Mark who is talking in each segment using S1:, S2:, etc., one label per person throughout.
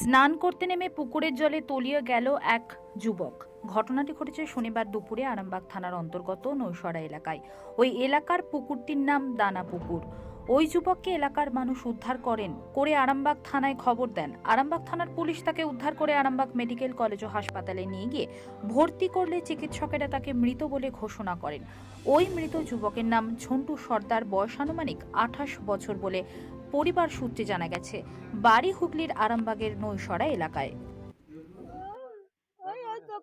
S1: স্নান করতে নেমে পুকুরের জলে তলিয়ে গেল এক যুবক। ঘটনাটি ঘটেছে শনিবার দুপুরে আরামবাগ থানার অন্তর্গত নৈশরা এলাকায়। ওই এলাকার পুকুরটির নাম দানা পুকুর। ওই যুবককে এলাকার মানুষ উদ্ধার করেন, করে আরামবাগ থানায় খবর দেন। আরামবাগ থানার পুলিশ তাকে উদ্ধার করে আরামবাগ মেডিকেল কলেজ ও হাসপাতালে নিয়ে গিয়ে ভর্তি করলে চিকিৎসকেরা তাকে মৃত বলে ঘোষণা করেন। ওই মৃত যুবকের নাম ঝন্টু সর্দার, বয়স আনুমানিক আঠাশ বছর বলে পরিবার সূত্রে জানা গেছে, বাড়ি হুগলির আরামবাগের নৈশরা এলাকায়।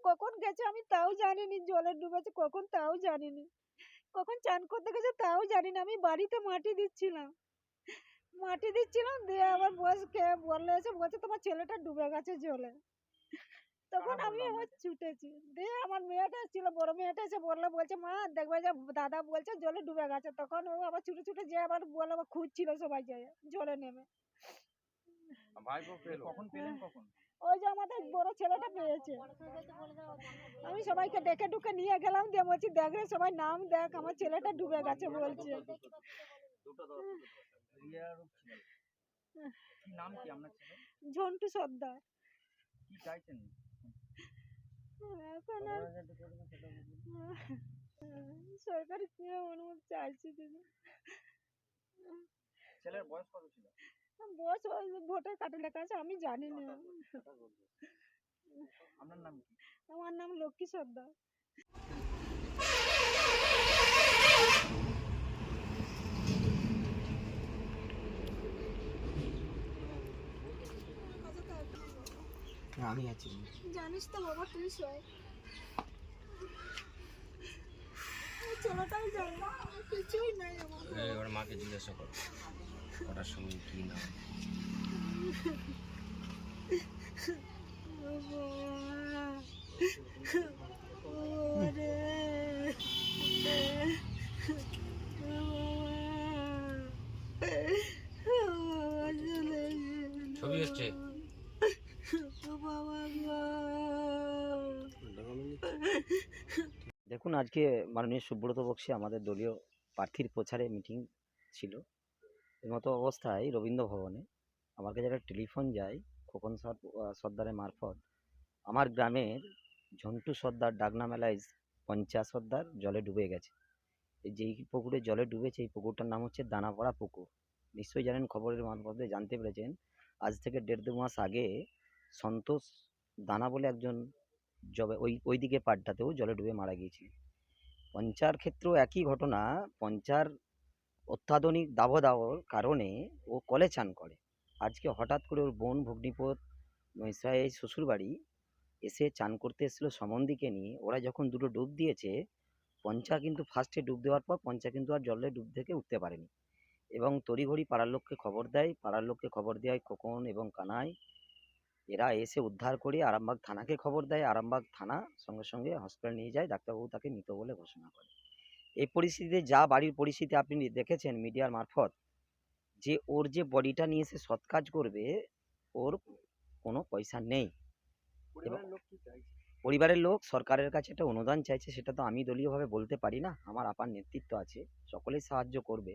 S2: কখন গেছে আমি তাও জানিনি, জলে ডুবেছে কখন তাও জানিনি। কখন চান করতে গেছে তাও জানি না আমি বাড়িতে মাটি দিচ্ছিলাম। মাটি দিচ্ছিলাম, দিয়ে আবার বস কে বললে এসে বলছে তোমার ছেলেটা ডুবে গেছে জলে। তখন আমি
S3: বলল
S2: আবার ছুটেছি। দিয়ে আমার মেয়েটা ছিল বড় মেয়েটা এসে বলল বলছে মা দেখবে যে দাদা বলছে জলে ডুবে গেছে। তখন ও আবার ছুটে ছুটে যে আবার বলে আবার খুঁজছিল সবাই যায় জলে নেমে।
S3: কখন পেলেন কখন?
S2: ওই যে আমাদের বড় ছেলেটা পেয়েছে। আমি সবাইকে ডেকে ডুকে নিয়ে গেলাম দিয়ে বলছি দেখ রে সবাই নাম দেখ আমার ছেলেটা ডুবে গেছে বলছে। ঝন্টু সর্দার।
S3: কি চাইছেন?
S2: এখন আর সরকারি অনুমতি চাইছি দিদি
S3: ছেলের বয়স কত ছিল?
S2: বয়স ভোটার কার্ডে লেখা আছে আমি জানি না।
S3: আপনার নাম কি?
S2: আমার নাম লক্ষ্মী সর্দার।
S4: আমি আছি।
S2: জানিস তো বাবা তুই সব ছেলেটাই জানি না কিছুই নাই আমার
S4: এই ওর মাকে জিজ্ঞাসা করো ওটার সঙ্গে কি নাম ছবি হচ্ছে?
S5: দেখুন, আজকে মাননীয় সুব্রত বক্সী আমাদের দলীয় প্রার্থীর প্রচারে মিটিং ছিল। এর মতো অবস্থায় রবীন্দ্র ভবনে আমার কাছে একটা টেলিফোন যায় খোকন সর- সর্দারের মারফত। আমার গ্রামের ঝন্টু সর্দার, ডাকনা মেলায় পঞ্চা সর্দার জলে ডুবে গেছে। যেই পুকুরে জলে ডুবেছে, এই পুকুরটার নাম হচ্ছে দানাপাড়া পুকুর। নিশ্চয়ই জানেন, খবরের মারফতে জানতে পেরেছেন, আজ থেকে দেড় দু মাস আগে সন্তোষ দানা বলে একজন জবে, ওই ওই দিকে পাড়টাতেও জলে ডুবে মারা গিয়েছিল। পঞ্চার ক্ষেত্রেও একই ঘটনা, পঞ্চার অত্যাধুনিক দাবদাহর কারণে ও কলে চান করে। আজকে হঠাৎ করে ওর বোন ভগ্নিপত ইসরায়েল শ্বশুরবাড়ি এসে চান করতে এসেছিল সমন্দিকে নিয়ে। ওরা যখন দুটো ডুব দিয়েছে, পঞ্চা কিন্তু ফার্স্টে ডুব দেওয়ার পর পঞ্চা কিন্তু আর জলে ডুব থেকে উঠতে পারেনি। এবং তড়িঘড়ি পাড়ার লোককে খবর দেয়, পাড়ার লোককে খবর দেয় খোকন এবং কানাই। এরা এসে উদ্ধার করে আরামবাগ থানাকে খবর দেয়। আরামবাগ থানা সঙ্গে সঙ্গে হসপিটাল নিয়ে যায়। ডাক্তারবাবু তাকে মৃত বলে ঘোষণা করে। এই পরিস্থিতিতে যা বাড়ির পরিস্থিতি আপনি দেখেছেন মিডিয়ার মারফত যে ওর যে বডিটা নিয়ে এসে সৎ কাজ করবে ওর কোনো পয়সা নেই।
S3: পরিবারের লোক
S5: সরকারের কাছে একটা অনুদান চাইছে সেটা তো আমি দলীয়ভাবে বলতে পারি না। আমার আপার নেতৃত্ব আছে সকলেই সাহায্য করবে।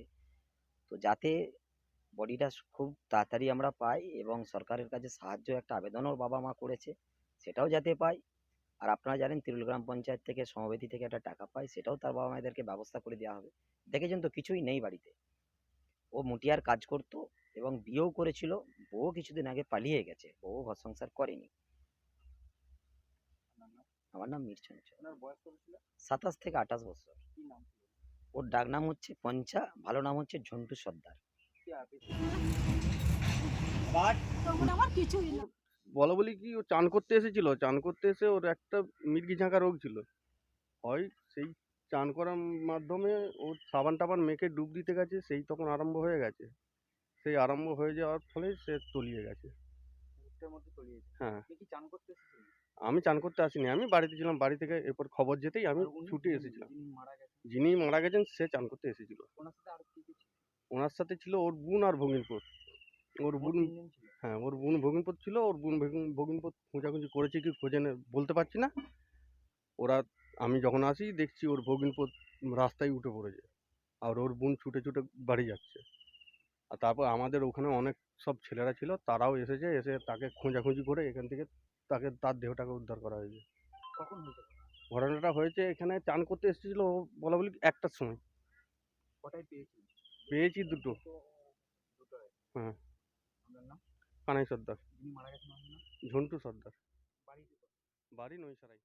S5: তো যাতে বডিটা খুব তাড়াতাড়ি আমরা পাই এবং সরকারের কাছে সাহায্য একটা আবেদনও বাবা মা করেছে সেটাও যাতে পাই। আর আপনারা জানেন তিরুল গ্রাম পঞ্চায়েত থেকে সমবেতি থেকে একটা টাকা পায় সেটাও তার বাবা মায়েদেরকে ব্যবস্থা করে দেওয়া হবে। দেখেছেন তো কিছুই নেই বাড়িতে। ও মুটিয়ার কাজ করতো এবং বিয়েও করেছিল বউ কিছুদিন আগে পালিয়ে গেছে বউ ঘর সংসার করেনি। আমার নাম মিরচঞ্চল সাতাশ থেকে আঠাশ বছর। ওর ডাক নাম হচ্ছে পঞ্চা ভালো নাম হচ্ছে ঝন্টু সর্দার।
S6: বলো বলি কি ও চান করতে এসেছিল চান করতে এসে ওর একটা মির্গি ঝাঁকা রোগ ছিল। হয় সেই চান করার মাধ্যমে ও সাবান টাবান মেখে ডুব দিতে গেছে সেই তখন আরম্ভ হয়ে গেছে। সেই আরম্ভ হয়ে যাওয়ার ফলে সে তলিয়ে গেছে। হ্যাঁ।
S3: আপনি কি চান করতে এসেছিলেন?
S6: আমি চান করতে আসিনি আমি বাড়িতে ছিলাম বাড়ি থেকে এরপর খবর যেতেই আমি ছুটে এসেছিলাম।
S3: যিনি মারা গেছেন।
S6: যিনি মারা গেছেন সে চান করতে এসেছিল।
S3: ওনার সাথে ছিল
S6: ওর বোন আর ভগিনপুর ওর বোন হ্যাঁ ওর বোন ভগিনপত ছিল ওর বোন ভগিন- ভগিনপত খোঁজাখুঁজি করেছে কি খোঁজে না বলতে পারছি না। ওরা আমি যখন আসি দেখছি ওর ভগিনপত রাস্তায় উঠে পড়েছে আর ওর বোন ছুটে ছুটে বাড়ি যাচ্ছে। আর তারপর আমাদের ওখানে অনেক সব ছেলেরা ছিল তারাও এসেছে এসে তাকে খোঁজাখুঁজি করে এখান থেকে তাকে তার দেহটাকে উদ্ধার করা হয়েছে।
S3: কখন
S6: ঘটনাটা হয়েছে এখানে চান করতে এসেছিল বলা বলি একটার সময়।
S3: কটায় পেয়েছি
S6: পেয়েছি দুটো। হ্যাঁ। কানাই সর্দার। ঝন্টু সর্দার? বাড়ি নৈসারাই